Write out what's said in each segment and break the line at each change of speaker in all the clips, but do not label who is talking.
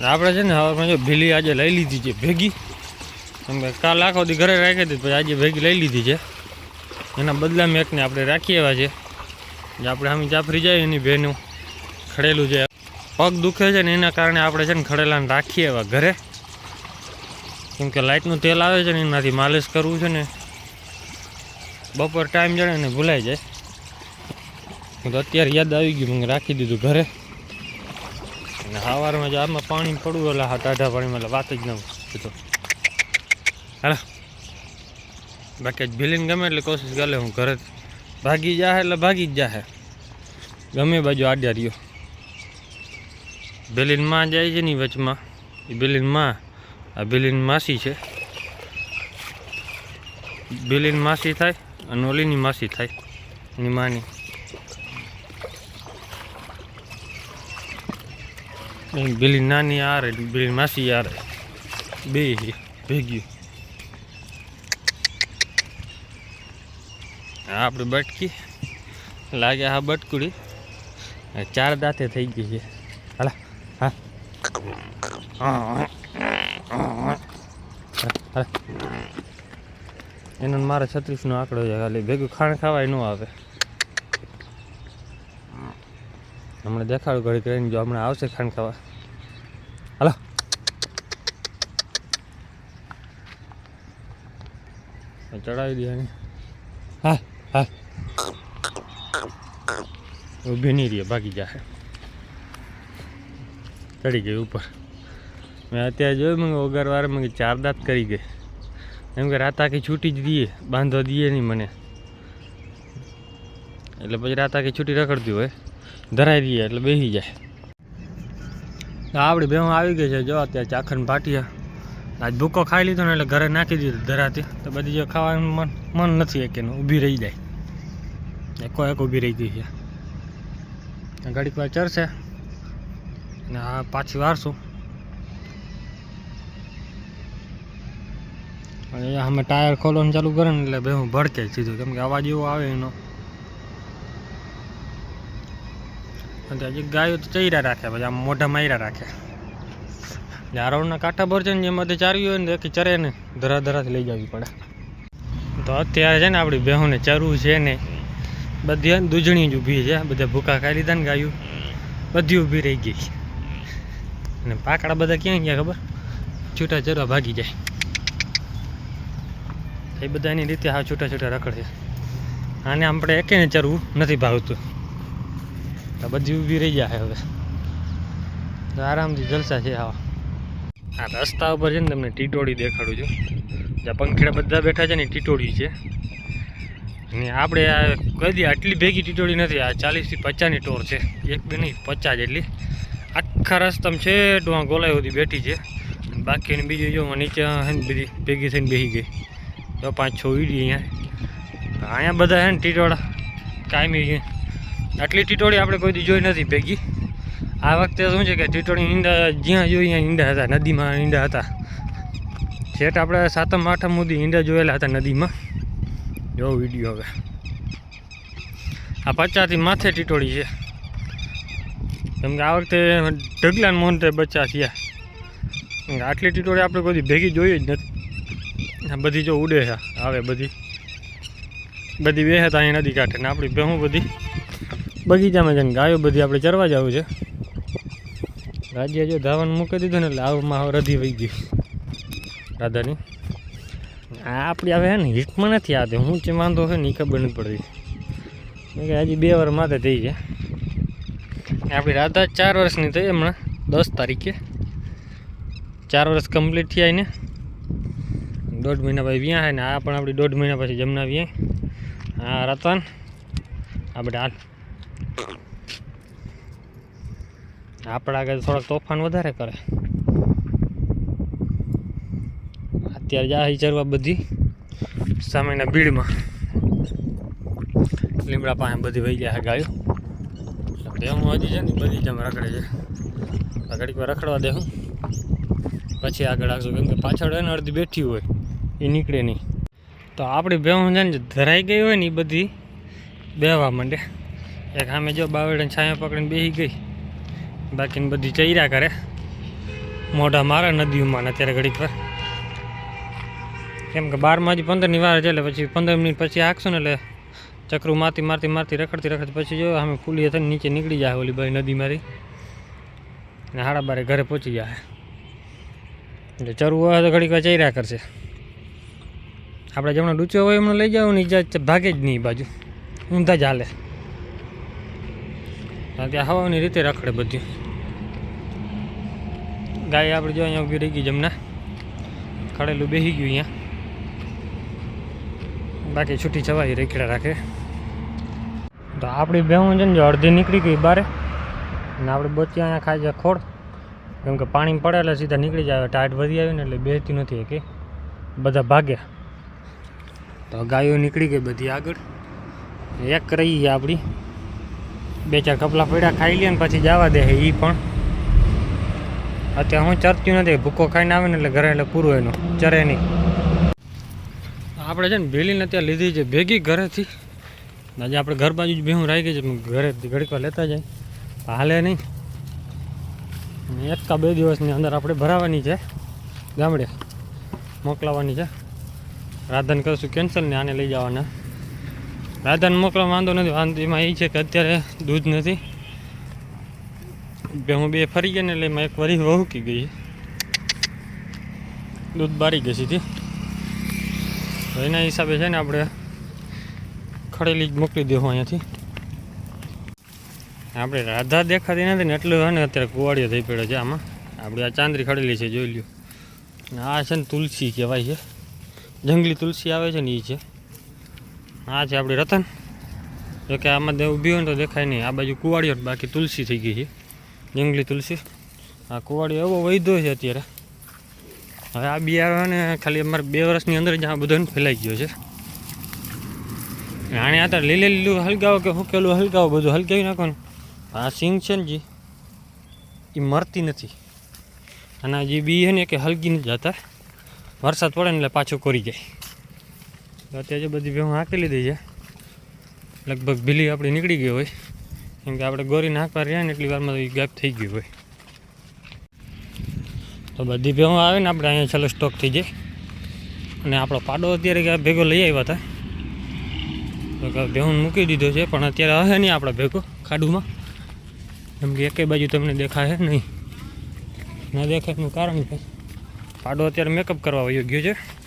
આપણે છે ને હવે જો ભીલી આજે લઈ લીધી છે ભેગી. કેમ કે કાલ આખો દી ઘરે રાખી હતી પછી આજે ભેગી લઈ લીધી છે. એના બદલામાં એકને આપણે રાખી એવા છે. જે આપણે સામે જાફરી જાય એની બહેનું ખડેલું છે. પગ દુખે છે ને એના કારણે આપણે છે ને ખડેલાને રાખીએ એવા ઘરે. કેમ કે લાઇટનું તેલ આવે છે ને એનાથી માલિશ કરવું છે ને બપોર ટાઈમ જણે ને ભૂલાઈ જાય. હું તો અત્યારે યાદ આવી ગયું મને રાખી દીધું ઘરે. અને સવારમાં જો આમાં પાણી પડવું એટલે હા, ટાઢા પાણીમાં એટલે વાત જ ન કીધું હાલો. બાકી ભીલીને ગમે એટલે કોશિશ કરે હું ઘરે ભાગી જાહે એટલે ભાગી જ જાહે. ગમે બાજુ આડ્યા રહ્યો. બેલીનમાં જાય છે ને વચમાં. એ બેલીનમાં. આ બેલીન માસી છે. બિલિન માસી થાય અને ઓલીની માસી થાય. એની માની. બેલી નાની આ બિલી માસી આ રે બે ભેગ્યું આ આપણી બટકી. લાગે હા બટકુડી. ચાર દાંતે થઈ ગઈ છે. હાલા, હા. એનો મારે છત્રીસનો આંકડો છે, ખાલી ભેગું ખાણ ખાવાય ન આવે. હમણાં દેખાડું ઘડી કરીને જો હમણાં આવશે ખાંડ ખાવા. હાલો. ચડાવી દે હા હા ઊભી નહીં રહી, ભાગી જશે ચડી ગઈ ઉપર. મેં અત્યારે જોયું, મેં ઓગરવાર મગે ચાર દાંત કરી ગઈ. એમ કે રાત આખી છૂટી જ દઈએ, બાંધો દઈએ નહીં મને. એટલે પછી રાત આખી છૂટી રખડતી હોય. ધરાઈ દઈએ એટલે બેસી જાય. આપણી બેહું આવી ગઈ છે, જો અત્યારે ચાખણ ભાટિયા. આજ ભૂકો ખાઈ લીધો ને એટલે ઘરે નાખી દીધું ધરાતી. તો બધી જો ખાવાનું મન મન નથી એક એનું ઊભી રહી જાય. એકો એક ઊભી રહી ગઈ છે. ઘડીક વાર ચરશે ને આ પાછી વારશું અને અમે ટાયર ખોલવાનું ચાલુ કરે ને એટલે બેહું ભડકે સીધું. કેમ કે અવાજ એવો આવે એનો અને હજી ગાયો તો ચૈરા રાખે, પછી આમ મોઢા માયરા રાખે. જે કાંઠા ભર છે ને જેમાંથી ચારવી હોય ને એકી ચરે ને ધરા ધરાથી લઈ જવી પડે. તો અત્યારે છે ને આપણી બેહોને ચરવું છે ને, બધી દૂજણી જ ઊભી છે, બધા ભૂકા ખાઈ લીધા ને ગાયું. બધી ઊભી રહી ગઈ અને પાકડા બધા ક્યાં ગયા ખબર? છૂટા ચરવા ભાગી જાય. એ બધાની રીતે હા છૂટા છૂટા રખડે આને આપણે એકેને ચરવું નથી ભાવતું. તો બધી ઊભી રહી જાય હવે. તો આરામથી જલસા છે હા આ રસ્તા ઉપર છે ને તમને ટીટોળી દેખાડું છું. જ્યાં પંખેડા બધા બેઠા છે ને ટીટોળી છે. અને આપણે આ કદી આટલી ભેગી ટીટોળી નથી, આ ચાલીસથી પચાસની ટોર છે. એક, બે નહીં, પચાસ જેટલી. આખા રસ્તામાં છે ટુવા ગોલાઈ સુધી બેઠી છે. બાકીની બીજી જો નીચે હે બધી ભેગી થઈને બેસી ગઈ. તો પાંચ, છ ઈડી અહીંયા. અહીંયા બધા છે ને ટીટોળા. કાયમી આટલી ટીટોળી આપણે કોઈ જોઈ નથી ભેગી. આ વખતે શું છે કે ટીટોળી ઈંડા જ્યાં જોઈએ ત્યાં ઈંડા હતા, નદીમાં ઈંડા હતા. છેટ આપણે સાતમ, આઠમ સુધી ઈંડા જોયેલા હતા નદીમાં. જો વીડિયો હવે. આ પચાસથી માથે ટીટોળી છે. કેમ કે આ વખતે ઢગલા મોહન બચ્ચા થયા. આટલી ટીટોળી આપણે કોઈ ભેગી જોઈએ જ નથી. બધી જો ઉડે છે, આવે બધી. બધી બે હતા અહીં નદી કાંઠે ને આપણી ભેહું બધી. બગીચામાં જઈને ગાયો બધી આપણે ચરવા જવું છે. રાજ્ય જો ધાવન મૂકી દીધું ને એટલે આવમાં હવે રધી વહી ગયું. રાધાની, આ આપણી હવે હે ને હિટમાં નથી આવતી હું જે વાંધો છે ને એ ખબર નથી પડતી. કે હજી બે વાર માથે થઈ ગયા આપણી રાધા ચાર વર્ષની થઈ હમણાં, દસ તારીખે. ચાર વર્ષ કમ્પ્લીટ થયા ને દોઢ મહિના પછી વ્યાં છે ને આ પણ આપણી દોઢ મહિના પછી જમના વ્યાં. આ રતન આપણે હાલ. આપણા આગળ થોડાક તોફાન વધારે કરે. અત્યારે જાય ચરવા બધી સામેના ભીડમાં લીમડા પાસે બધી વહી જાય ગાયો. હું હજી છે ને બધી જેમ રખડે છે. ઘડીક વાર રખડવા દે હું. પછી આગળ આગળ કેમ કે પાછળ એને અડધી બેઠી હોય, એ નીકળે નહીં. તો આપણી ભેહું છે ને ધરાઈ ગઈ હોય ને એ બધી બેહવા માંડે. એક સામે જો બાવળને છાંયા પકડીને બેસી ગઈ. બાકીની બધી ચૈરા કરે. મોઢા મારે નદીઓમાં ને અત્યારે ઘડીક પર કેમ કે બારમાં જ પંદરની વાર છે એટલે પછી પંદર મિનિટ પછી હાંકશું ને એટલે ચક્રું મારતી મારતી મારતી રખડતી રખડતી પછી જો અમે ફૂલી થઈને નીચે નીકળી જાય ઓલી બાઈ નદીમાંથી ને હાડા બારે ઘરે પહોંચી જાય. એટલે ચરવું હોય તો ઘડીક વાર ચર્યા કરશે. આપણે જમણો ડૂચ્યો હોય એમને લઈ જાવ ને ઈજા ભાગે જ નહીં બાજુ. ઊંધા જ હાલે. કે હવાની રીતે રખડે બધી. ગાય આપણે જો અહીંયા ઊભી રહી ગઈ જમના. ખડેલું બેસી ગયું અહીંયા. બાકી છૂટી છવાઈ રેખડા રાખે. તો આપણી બેહું છે ને જો અડધી નીકળી ગઈ બારે. અને આપણે બચ્ચી અહીંયા ખાઈ જાય ખોડ કેમ કે પાણી પડે એટલે સીધા નીકળી જાય. ટાઈટ વધી આવી ને એટલે બેસતી નથી કે બધા ભાગ્યા. તો ગાયો નીકળી ગઈ બધી આગળ. એક રહી આપણી. બે ચાર કપલા પડ્યા, ખાઈ લે ને પછી જવા દે એ પણ. અત્યારે હું ચરતી નથી, ભૂકો ખાઈને આવે ને એટલે ઘરે એટલે પૂરું એનું, ચરે નહીં. આપણે છે ને ભેલીને અત્યારે લીધી છે, ભેગી ઘરેથી. આજે આપણે ઘર બાજુ જ બેહું રાખી છે ઘરે ઘડીક લેતા જાય. હાલે નહીં. એક કા બે દિવસની અંદર આપણે ભરાવાની છે, ગામડે મોકલાવાની છે. રાધન કરશું કેન્સલ ને આને લઈ જવાના. રાધન મોકલવા વાંધો નથી. વાંધો, એમાં એ છે કે અત્યારે દૂધ નથી. બે હું બે ફરી ગયા ને એટલે એમાં એક વરી વહુકી ગઈ. દૂધ બારી ગઈ હતી તો એના હિસાબે છે ને આપણે ખડેલી જ મોકલી દેવું અહીંયાથી. આપણે રાધા દેખાતી નથી ને એટલું હોય ને અત્યારે કુવાડીઓ થઈ પડ્યો છે આમાં. આપણે આ ચાંદરી ખડેલી છે, જોઈ લ્યો. આ છે ને તુલસી કહેવાય છે. જંગલી તુલસી આવે છે ને એ છે. આ છે આપણી રતન. જોકે આમાં ઊભી હોય ને તો દેખાય નહીં. આ બાજુ કુવાડીઓ બાકી તુલસી થઈ ગઈ છે. જંગલી તુલસી. આ કુવાડીઓ એવો વૈધો છે અત્યારે. હવે આ બિયારણને ખાલી અમારે બે વર્ષની અંદર જ આ બધો ફેલાઈ ગયો છે. આને આ લીલે લીલું હલગાવો કે હુકેલું હલગાવો, બધું હલગાવી નાખો ને આ સિંગ છે ને જી એ મરતી નથી. અને જે બી છે ને કે હલગી નથી જતા. વરસાદ પડે ને એટલે પાછું કોરી જાય. અત્યારે બધી ભેહું હાંકી લીધી છે. લગભગ ભીલી આપણી નીકળી ગઈ હોય. કેમ કે આપણે ગોરી નાખવા રહ્યા ને એટલી વારમાં ગેપ થઈ ગયું હોય. તો બધી ભેહું આવે ને આપણે અહીંયા છેલ્લો સ્ટોક થઈ જાય. અને આપણો પાડો અત્યારે ક્યાં ભેગો લઈ આવ્યા હતા. ભેહું મૂકી દીધો છે, પણ અત્યારે હશે નહીં આપણા ભેગો ખાડુમાં. કેમ કે એકેય બાજુ તમને દેખાશે નહીં. ન દેખાયનું કારણ છે. પાડો અત્યારે મેકઅપ કરવા યોગ્ય છે.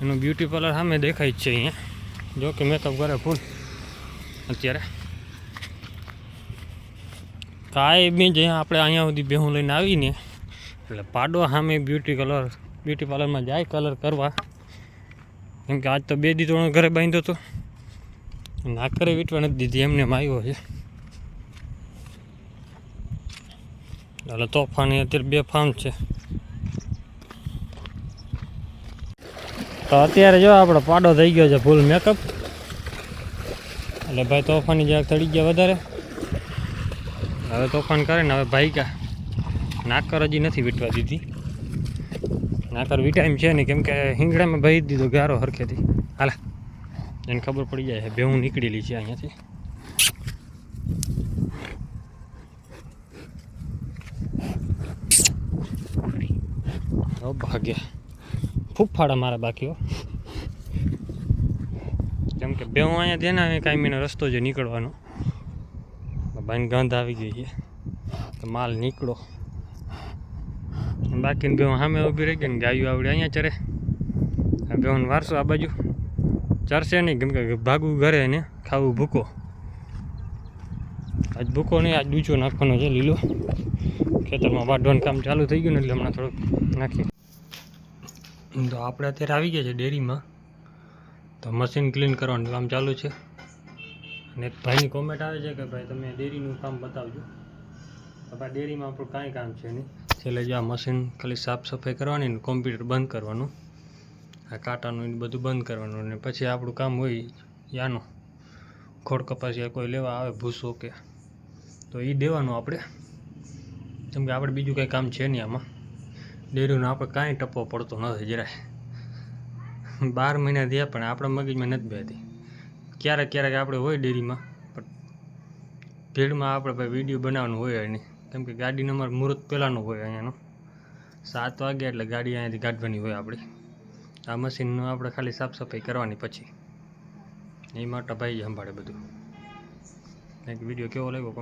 એનું બ્યુટી પાર્લર સામે દેખાય જ છે અહીંયા. જો કે મેકઅપ કરે ફૂલ અત્યારે. કાંઈ બી જે આપણે અહીંયા સુધી બેહું લઈને આવીને, એટલે પાડો સામે બ્યુટી કલર બ્યુટી પાર્લરમાં જાય કલર કરવા. કેમ કે આજ તો બે દી ત્રણ ઘરે બાંધ્યો હતો નાકરે વીટવા નથી દીધી, એમને એમ આવ્યો છે. એટલે તોફાની અત્યારે બે ફાર્મ છે. તો અત્યારે જો આપણો પાડો થઈ ગયો છે ફૂલ મેકઅપ એટલે ભાઈ તોફાની જરાક ચડી ગયા વધારે. હવે તોફાન કરે ને હવે ભાઈ કા નાકર હજી નથી વીટવા દીધી. નાકર વીટાઈમ છે નહીં, કેમ કે હિંગડામાં ભાઈ દીધો ગારો હરખેથી. હાલા, એને ખબર પડી જાય બે હું નીકળેલી છે અહીંયાથી. ભાગ્યા. ફૂફાડા મારા બાકી હો કેમ કે બે હું અહીંયા ધ્યાન કાંઈ કાંઈ રસ્તો છે નીકળવાનો. બાઈને ગંધ આવી ગઈ છે. તો માલ નીકળો. બાકીને બે સામે ઊભી રહી ગઈ ને ગાયું આવડે અહીંયા ચરે આ બે વારસો આ બાજુ. ચરશે નહીં, કેમ કે ભાગવું ઘરે ને ખાવું ભૂકો. આજ ભૂકો નહીં, આજ ડૂચો નાખવાનો છે લીલો. ખેતરમાં વાઢવાનું કામ ચાલુ થઈ ગયું ને એટલે હમણાં થોડુંક નાખીએ. તો આપણે અત્યારે આવી ગયા છે ડેરીમાં. તો મશીન ક્લીન કરવાનું કામ ચાલુ છે. અને એક ભાઈની કોમેન્ટ આવે છે કે ભાઈ તમે ડેરીનું કામ બતાવજો. આપણા ડેરીમાં આપણું કાંઈ કામ છે નહીં. છેલ્લે જો આ મશીન ખાલી સાફ સફાઈ કરવાની ને કોમ્પ્યુટર બંધ કરવાનું. આ કાંટાનું એ બધું બંધ કરવાનું અને પછી આપણું કામ હોય યાનું. ખોડ કપાસિયા કોઈ લેવા આવે, ભૂસો કે. તો એ દેવાનું આપણે. કેમ કે આપણે બીજું કંઈ કામ છે નહીં આમાં. ડેરીનો આપણે કાંઈ ટપ્પો પડતો નથી જરાય. બાર મહિના થયા પણ આપણા મગજમાં નથી બેતી ક્યારેક ક્યારેક આપણે હોય ડેરીમાં, પણ ભીડમાં આપણે ભાઈ વીડિયો બનાવવાનું હોય નહીં કેમ કે ગાડી નંબર મુહૂર્ત પહેલાંનો હોય અહીંયાનો. સાત વાગે એટલે ગાડી અહીંયાથી કાઢવાની હોય આપણી. આ મશીનનું આપણે ખાલી સાફ સફાઈ કરવાની પછી. એ માટે ભાઈ સંભાળે બધું. એક વીડિયો કેવો લાગ્યો